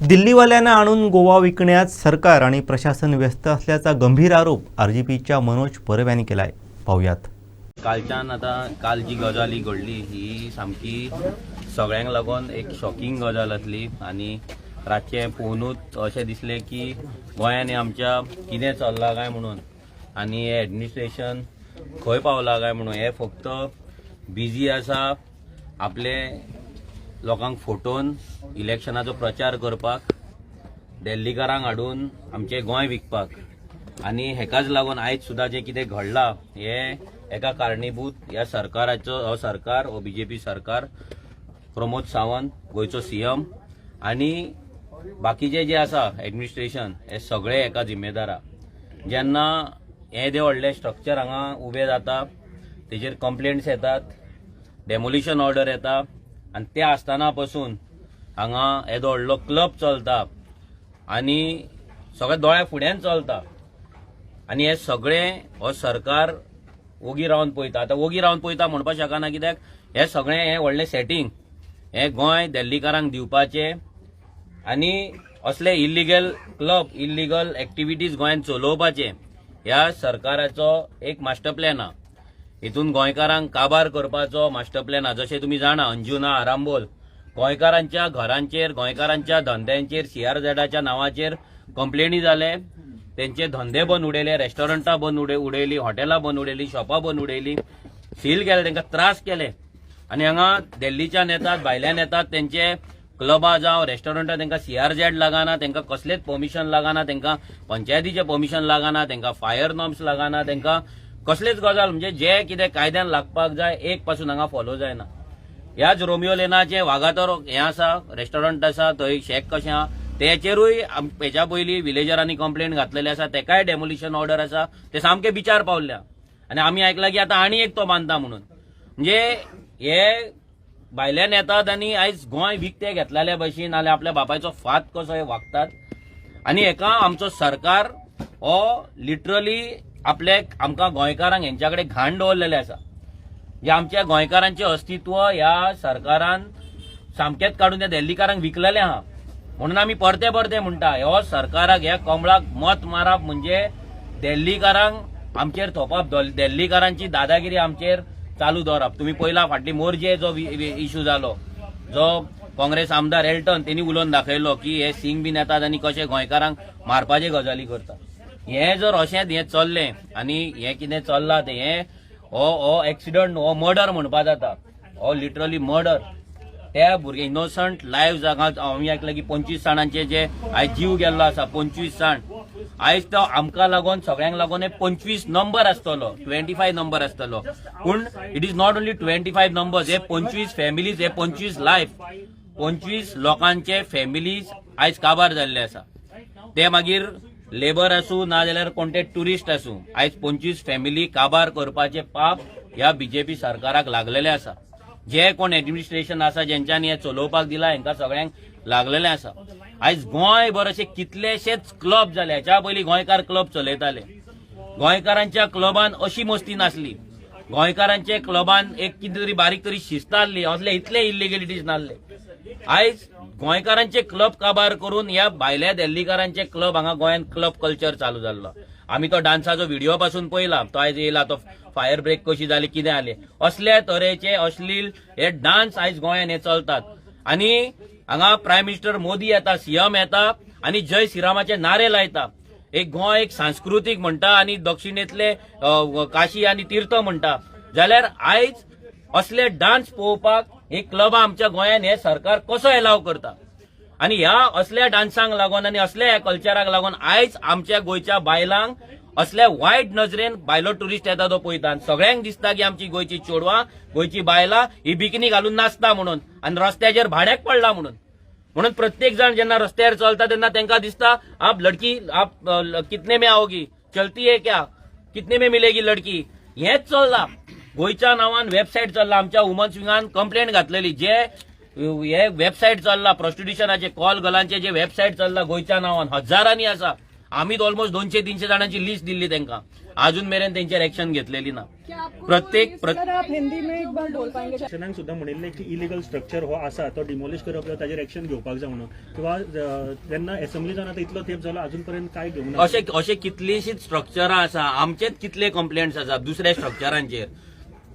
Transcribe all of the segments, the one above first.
दिल्लीवाल्यांना आणून गोवा विकण्यात सरकार आणि प्रशासन व्यस्त असल्याचा गंभीर आरोप आर जी पीच्या मनोज परब यांनी केला आहे पाहुयात कालच्यान आतां काल जी गजाल ही घडली ही सामकी सगळ्यांक लागून एक शॉकिंग गजाल आसली आनी रातचें पळोवनूच अशें दिसलें की गोंयान आमच्या कितें चल्लां काय म्हणून. आनी हें एडमिनिस्ट्रेशन खंय पावलां काय म्हणून. हें फक्त बिजी आसा आपले लोकांक फोटोवन इलेक्शनाचो प्रचार करपाक दिल्लीकारांक हाडून आमचें गोंय विकपाक. आनी हेकाच लागून आयज सुद्दां जें कितें घडलां हें एका कारणीभूत ह्या सरकाराचो हो सरकार हो बीजेपी सरकार प्रमोद सावंत गोंयचो सीएम आनी बाकीचे जे आसा एडमिनिस्ट्रेशन हे सगळे एका जिम्मेदारा. जेन्ना हे जे व्हडले स्ट्रक्चर हांगा उबे जाता तेजेर कंप्लेंट्स येतात डेमोलिशन ऑर्डर येता आनी ते आसतना पासून हांगा येदो व्हडलो क्लब चलता आनी सगळ्या दोळ्या फुड्यान चलता. आनी हे सगळे हो सरकार ओगी रावन पळयता. आतां ओगी रावन पळयता म्हणपाक शकना कित्याक? हे सगळें हे व्हडलें सेटींग हे गोंय दिल्लीकारांक दिवपाचें आनी असले इल्लिगल क्लब इल्लिगल एक्टिविटीज गोंयांत चलोवपाचे. ह्या सरकाराचो एक मास्टर प्लॅन आहा हितून गोंयकारांक काबार करपाचो मास्टर प्लॅन आसा जशें तुमी जाणा अंजुना आरांबोल गोंयकारांच्या घरांचेर गोंयकारांच्या धंद्यांचेर सीआरझेडाच्या नांवाचेर कंप्लेनी जाले. तेंचे धंदे बंद उडयले रेस्टॉरंटां बंद उडय उडयली हॉटेलां बंद उडयली शॉपां बंद उडयली सील केले तांकां त्रास केले. आनी हांगा दिल्लीच्यान येतात भायल्यान येतात तेंचे क्लबां जावं रेस्टॉरंटां तांकां सीआरझेड लागना तांकां कसलेच पर्मिशन लागना तांकां पंचायतीचें पर्मिशन लागना तांकां फायर नॉर्म्स लागना तांकां कसलेच गजाल म्हणजे जे कितें कायद्यान लागपाक जाय एक पासून हांगा फॉलो जायना. ह्याच रोमियो लेनाचे वागातोर हें आसा रेस्टॉरंट आसा थंय शेक कशें आहा तेचेरूय आम- हेच्या पयलीं विलेजरांनी कंप्लेंट घातलेली आसा तेकाय डेमोलिशन ऑर्डर आसा ते सामके बिचार पावल्या. आनी आमी आयकलां की आतां आनी एक तो बांदता म्हणून. म्हणजे हे भायल्यान येतात आनी आयज गोंय विकते घेतलेल्या भशेन नाजाल्यार आपल्या बापायचो फात कसो हे वागतात. आनी हेका आमचो सरकार हो लिटरली आपले आमकां गोंयकारांक हेंच्या कडेन घाण दवरलेलें आसा. जे आमच्या गोंयकारांचें अस्तित्व ह्या सरकारान सामकेंच काडून त्या दिल्लीकारांक विकलेलें आहा. म्हणून आमी परते परते म्हणटा हो सरकाराक ह्या कमळाक मत मारप म्हणजे दिल्लीकारांक आमचेर थोपप दल- दिल्लीकारांची दादागिरी आमचेर चालू दवरप. तुमी पयला फाटली मोरजे जो इशू जालो जो काँग्रेस आमदार एल्टन तेणी उलोवन दाखयलो की हे सिंग बीन येतात आनी कशे गोंयकारांक मारपाचे गजाली करतात. हे जर अशेंच हे चल्लें आनी हे कितें चल्लां तें हे हो हो एक्सिडंट हो मर्डर म्हणपा जाता. हो लिटरली मर्डर त्या भुरगे इनोसंट लायव्ह हांगा हांवें आयकलां की पंचवीस जाणांचे जे आयज जीव गेल्लो आसा पंचवीस जाण आयज तो आमकां लागून सगळ्यांक लागून हे पंचवीस नंबर आसतलो ट्वेंटी फायव नंबर आसतलो. पूण it is not only twenty five numbers हे पंचवीस फॅमिलीज हे पंचवीस लायफ पंचवीस लोकांचे फॅमिलीज आयज काबार जाल्ले आसा. ते मागीर लेबर आसूं नाजाल्यार कोणते टुरिस्ट आसूं आयज पंचवीस फॅमिली काबार करपाचे पाप ह्या बीजेपी सरकाराक लागलेले आसा जे कोण एडमिनिस्ट्रेशन आसा जेंच्यांनी हे चलोवपाक दिला हांकां सगळ्यांक लागलेलें आसा आयज गोंयभर अशे कितलेशेच क्लब जाले हाच्या पयलीं गोंयकार क्लब चलयताले. गोंयकारांच्या क्लबान अशी मस्ती नासली. गोंयकारांचे क्लबान एक कितें तरी बारीक तरी शिस्त आसली असले इतले इलिगेलिटीज नासले. आयज गोंयकारांचे क्लब काबार करून ह्या भायल्या दिल्लीकारांचे क्लब हांगा गोंयांत क्लब कल्चर चालू जाल्लो. आमी तो डान्साचो व्हिडिओ पासून पळयला. तो आयज येयला तो फायर ब्रेक कशी जाली कितें जालें. असल्या तरेचे अश्लील हे डान्स आयज गोंयांत हे चलतात. आनी हांगा प्रायम मिनिस्टर मोदी येता सीएम येता आनी जय श्रीरामाचे नारे लायता. एक गोंय एक सांस्कृतीक म्हणटा आनी दक्षिणेतले काशी आनी तीर्थ म्हणटा. जाल्यार आयज असले डान्स पळोवपाक ही क्लबां आमच्या गोंयान हे सरकार कसो एलाव करता? आनी ह्या असल्या डान्सांक लागून आनी असल्या ह्या कल्चराक लागून आयज आमच्या गोंयच्या बायलांक असल्या वायट नजरेन बायलो टुरिस्ट येता तो पळयता आनी सगळ्यांक दिसता की आमची गोंयची चेडवां गोंयची बायलां ही बिकिनी घालून नाचता म्हणून आनी रस्त्याचेर भाड्याक पडला म्हणून. म्हणून प्रत्येक जण जेन्ना रस्त्यार चलता तेन्ना तांकां दिसता आप लडकी आप कितने में आओगी? चलती है क्या? कितने में मिलेगी लडकी? हेच चल्लां गोंयच्या नांवान वेबसायट चल्ला. आमच्या वुमन्स विंगान कंप्लेंट घातलेली. जे हे वेबसायट चल्ला. प्रॉस्टिट्युशनाचे कॉल गर्लांचे जे वेबसायट चल्ला गोंयच्या नांवान. हजारांनी आसा आम्हीच ऑलमोस्ट दोनशे तीनशे जणांची लिस्ट दिली त्यांना अजून मेरेन त्यांच्यावर ऍक्शन घेतलेली ना. प्रत्येक प्र- सर आप हिंदी में एक बार बोल पाएंगे। शासनान सुद्धा म्हणिल्लें की इलिगल स्ट्रक्चर हो आसा तो डिमोलिश करप ताजेर एक्शन घेवपाक जाय म्हणून किंवा अ, जेन्ना एसेंब्ली जावन आतां इतलो तेंप जालो अजून पर्यंत काय घेवंक ना अशे अशे कितलीशीच स्ट्रक्चरां आसा आमचेच कितले कंप्लेंट्स आसा दुसऱ्या स्ट्रक्चरांचेर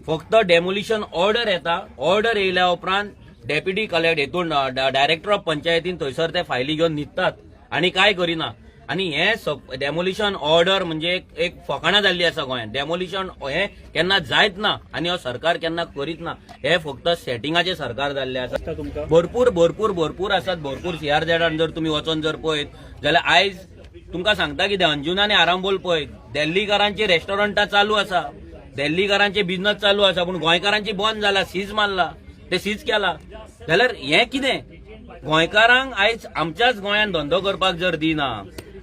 फक्त डेमोलिशन ऑर्डर येता. ऑर्डर येयल्या उपरांत डेप्युटी कलेक्ट हेतून डायरेक्टर ऑफ पंचायतीन थंयसर ते फायली घेवन न्हिदतात आणि काय करिना? आणि हे डेमोलिशन ऑर्डर म्हणजे एक- फकाणां जाल्ली आसा गोंयांत डेमोलिशन हे केन्ना जायत ना आणि हो सरकार केन्ना करीत ना हे फक्त सेटिंगाचे सरकार जाल्ले आसा. भरपूर भरपूर भरपूर आसात. भरपूर सीआर झेडान जर तुम्ही वचून जर पळयत जाल्यार आयज तुमकां सांगता कितें अंजुन आनी आरांबोल पळय दिल्लीकारांची रेस्टॉरंटां चालू आसा. दिल्लीकारांचे बिझनेस चालू आसा पूण गोंयकारांची बंद जाला सीज मारला ते सीज केला. जाल्यार हें कितें? गोंयकारांक आयज आमच्याच गोंयांत धंदो करपाक जर दिना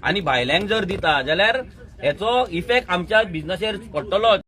आनी भायल्यांक जर दिता जाल्यार हेचो इफेक्ट आमच्या बिझनेसेर पडटलोच.